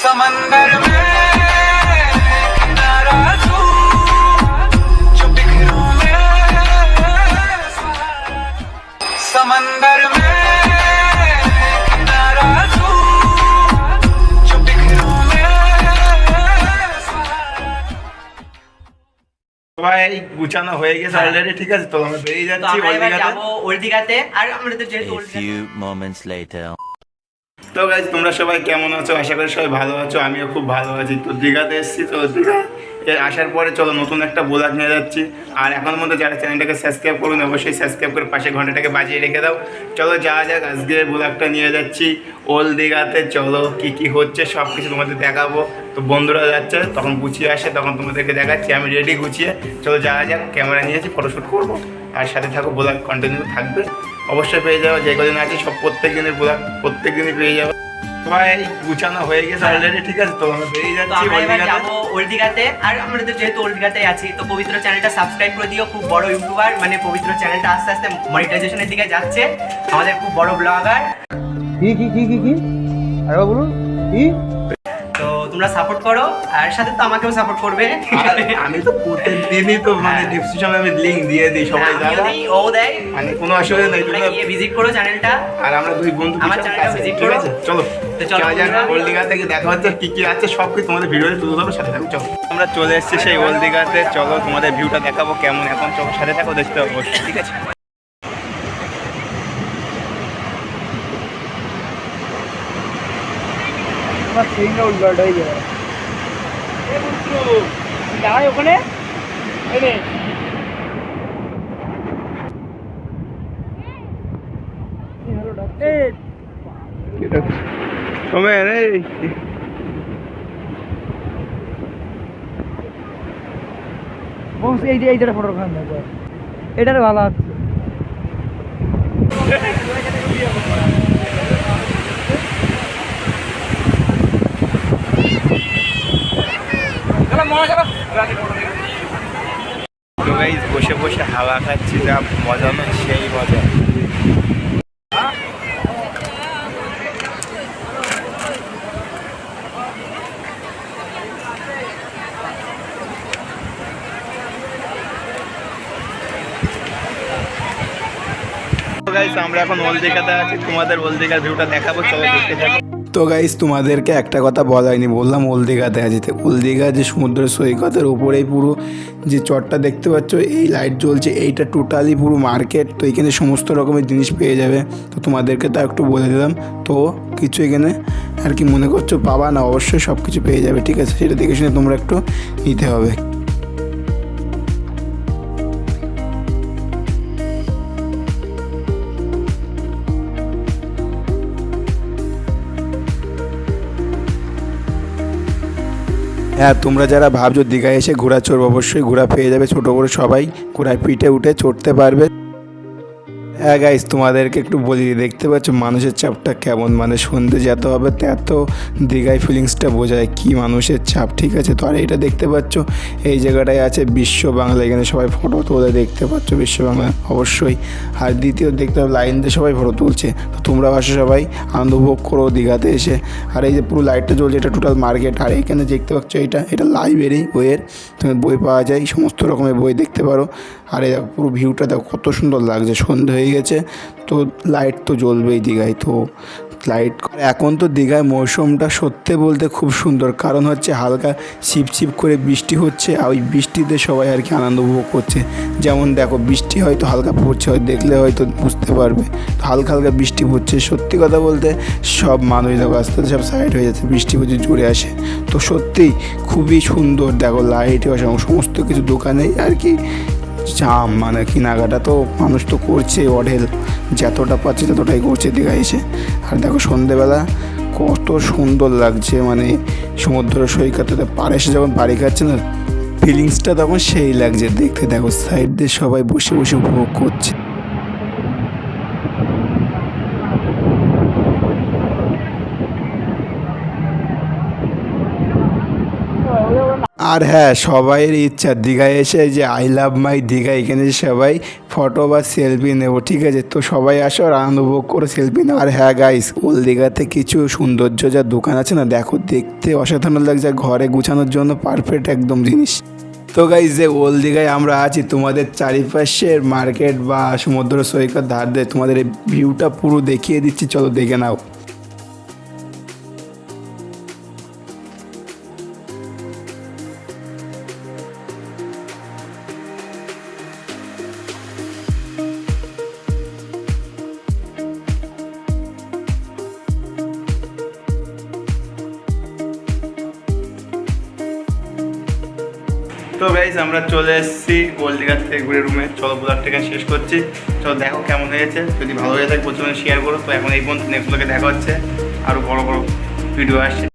समंदर में किनारा तू जो बिखरूं मैं समंदर में किनारा तू जो बिखरूं मैं সবাই গুছানো হয়ে গেছে অলরেডি ঠিক আছে তো আমরা বেরিয়ে তো যাচ্ছি আমরা এবার ওলদিঘাতে। যাবো ওল্ড দীঘাতে আর আমরা তো যেহেতু তো গাইজ তোমরা সবাই কেমন আছো? আশা করি সবাই ভালো আছো, আমিও খুব ভালো আছি। তো দীঘাতে এসেছি, তো দীঘা এর আসার পরে চলো নতুন একটা ব্লগ নিয়ে যাচ্ছি। আর এখন মধ্যে যারা চ্যানেলটাকে সাবস্ক্রাইব করুন অবশ্যই সাবস্ক্রাইব করে পাশে ঘন্টাটাকে বাজিয়ে রেখে দাও। চলো যাওয়া যাক, আজকে ব্লগটা নিয়ে যাচ্ছি। ওল দীঘাতে চলো, কি কি হচ্ছে সব কিছু তোমাদের দেখাবো। তো বন্ধুরা যাচ্ছে, তখন গুছিয়ে আসে, তখন তোমাদেরকে দেখাচ্ছি, আমি রেডি গুছিয়ে। চলো যাওয়া যাক ক্যামেরা নিয়েছি ফটোশ্যুট করব। আর সাথে থাকো ব্লগ কন্টিনিউ থাকবে। অবশ্যই পেয়ে যাব যে কদিন আছে সব প্রত্যেক দিনের ব্লগ প্রত্যেক দিনই পেয়ে যাব। সবাই গুছানো হয়ে গেছে অলরেডি ঠিক আছে? তো আমরা বেরিয়ে যাচ্ছি আমরা এবার ওলদিঘাতে। যাব ওল্ড দীঘাতে আর আমরা তো যেহেতু ওল্ড দীঘাতে আছি তো পবিত্র চ্যানেলটা সাবস্ক্রাইব করে দিও খুব বড় ইউটিউবার মানে পবিত্র চ্যানেলটা আস্তে আস্তে মনিটাইজেশনের দিকে যাচ্ছে। আমাদের খুব বড় ব্লগার কি কি কি কি কি? আরে বলুন। কি? তোমরা সাপোর্ট করো আর সাথে তো আমাকেও সাপোর্ট করবে। আর আমি তো প্রত্যেকদিনই তো মানে হ্যাঁ। ডিসক্রিপশনে আমি লিংক দিয়ে দিই সবাই জানো দিই, ও দেয়। মানে কোনো অসুবিধা নেই তোমরা তোমরা গিয়ে ভিজিট করো চ্যানেলটা আর আমরা দুই বন্ধু আমার চ্যানেলটা ঠিক করো। আছে? চলো তো চলো চলো যাক বন্ধুরা। ওল্ড দীঘা থেকে দেখা হচ্ছে কি কি আছে সব কিছু তোমাদের ভিডিওতে তুলে ধরবো সাথে থাকো চলো। আমরা চলে এসেছি সেই ওল্ড চলো তোমাদের ভিউটা দেখাবো কেমন এখন চলো সাথে থাকো দেখতে অবশ্যই ঠিক আছে? আমার সিঙ্গা উল্টো হয়ে যাবে। দাঁড়াই ওখানে। এনে এই যে এইটার ফটো খান দেখো। এটার ভালো আছে। বসে বসে হাওয়া খাচ্ছি, যা মজা না, সেই মজা। গাইস আমরা এখন ওল আছি, তোমাদের ওল দীঘার ভিউটা দেখাবো, চলো দেখতে থাকো। তো গাইস তোমাদেরকে একটা কথা বলা হয়নি বললাম ওল দীঘাতে আছি তো ওল দীঘা যে সমুদ্র সৈকতের উপরেই পুরো যে চটটা দেখতে পাচ্ছ, এই লাইট জ্বলছে, এইটা টোটালি পুরো মার্কেট তো এখানে সমস্ত রকমের জিনিস পেয়ে যাবে। তো তোমাদেরকে তা একটু বলে দিলাম, তো কিছু এখানে আর কি মনে করছ পাবা না, অবশ্যই সব কিছু পেয়ে যাবে, ঠিক আছে? সেটা দেখে শুনে তোমরা একটু নিতে হবে। হ্যাঁ তোমরা যারা ভাবছ দীঘায় এসে ঘোড়া চড়বে অবশ্যই ঘোড়া পেয়ে যাবে। ছোটো বড়ো সবাই ঘোড়ায় পিঠে উঠে চড়তে পারবে। হ্যাঁ গাইস তোমাদেরকে একটু বলি, দেখতে পাচ্ছ মানুষের চাপটা কেমন? মানে সন্ধে যেতে হবে এত দীঘায় ফিলিংসটা বোঝায় কি মানুষের চাপ, ঠিক আছে? তো আর এটা দেখতে পাচ্ছ, এই জায়গাটায় আছে বিশ্ব বাংলা, এখানে সবাই ফটো তোলে, দেখতে পাচ্ছ বিশ্ব বাংলা, অবশ্যই। আর দ্বিতীয়, দেখতে হবে লাইন দিয়ে সবাই ফটো তুলছে, তো তোমরা আসো সবাই, আনন্দ উপভোগ করো দীঘাতে এসে। আর এই যে পুরো লাইটটা জ্বলছে, এটা টোটাল মার্কেট আর এখানে দেখতে পাচ্ছ এটা এটা লাইব্রেরি বইয়ের, তুমি বই পাওয়া যায়, সমস্ত রকমের বই দেখতে পারো। আর এই পুরো ভিউটা দেখো, কত সুন্দর লাগছে সন্ধে হয়ে গেছে, তো লাইট তো জ্বলবেই দীঘায়। তো লাইট এখন তো দীঘায় মৌসুমটা সত্যি বলতে খুব সুন্দর, কারণ হচ্ছে হালকা ছিপ ছিপ করে বৃষ্টি হচ্ছে, আর ওই বৃষ্টিতে সবাই আর কি আনন্দ উপভোগ করছে। যেমন দেখো, বৃষ্টি হয়তো হালকা পড়ছে হয় দেখলে হয়তো বুঝতে পারবে হালকা হালকা বৃষ্টি পড়ছে। সত্যি কথা বলতে সব মানুষ দেখো আস্তে আস্তে সব সাইড হয়ে যাচ্ছে, বৃষ্টি প্রচুর জুড়ে আসে। তো সত্যিই খুবই সুন্দর, দেখো লাইট সমস্ত কিছু দোকানেই আর কি মানে কেনাকাটা তো মানুষ তো করছে, অঢেল। যতটা পাচ্ছে ততটাই করছে দীঘা এসে আর দেখো সন্ধেবেলা কত সুন্দর লাগছে মানে সমুদ্র সৈকতে পারে এসে যখন বাড়ি খাচ্ছে না ফিলিংসটা তখন সেই লাগছে দেখতে। দেখো সাইড দিয়ে সবাই বসে বসে উপভোগ করছে। আর হ্যাঁ সবাইয়ের ইচ্ছা। দীঘায় এসে যে আই লাভ মাই দীঘা, এখানে সবাই ফটো বা সেলফি নেব, ঠিক আছে? তো সবাই আসো আর আনন্দ উপভোগ করে সেলফি নেব আর হ্যাঁ গাইস ওল দীঘাতে কিছু সৌন্দর্য যা দোকান আছে না, দেখো, দেখতে অসাধারণ লাগছে। ঘরে গুছানোর জন্য পারফেক্ট একদম জিনিস। তো গাইজ যে ওল দীঘায় আমরা আছি, তোমাদের চারিপাশের মার্কেট বা সমুদ্র সৈকত ধার দিয়ে তোমাদের এই ভিউটা পুরো দেখিয়ে দিচ্ছি। চলো দেখে নাও। তো গাইজ আমরা চলে এসেছি গোল দীঘার থেকে ঘুরে রুমে। চলো ব্লগটা থেকে শেষ করছি। চলো দেখো কেমন হয়েছে। যদি ভালো হয়ে থাকে প্রচুর শেয়ার করো। তো এখন এই পর্যন্ত নেক্সট দেখা হচ্ছে। আরও বড়ো বড়ো ভিডিও আসছে।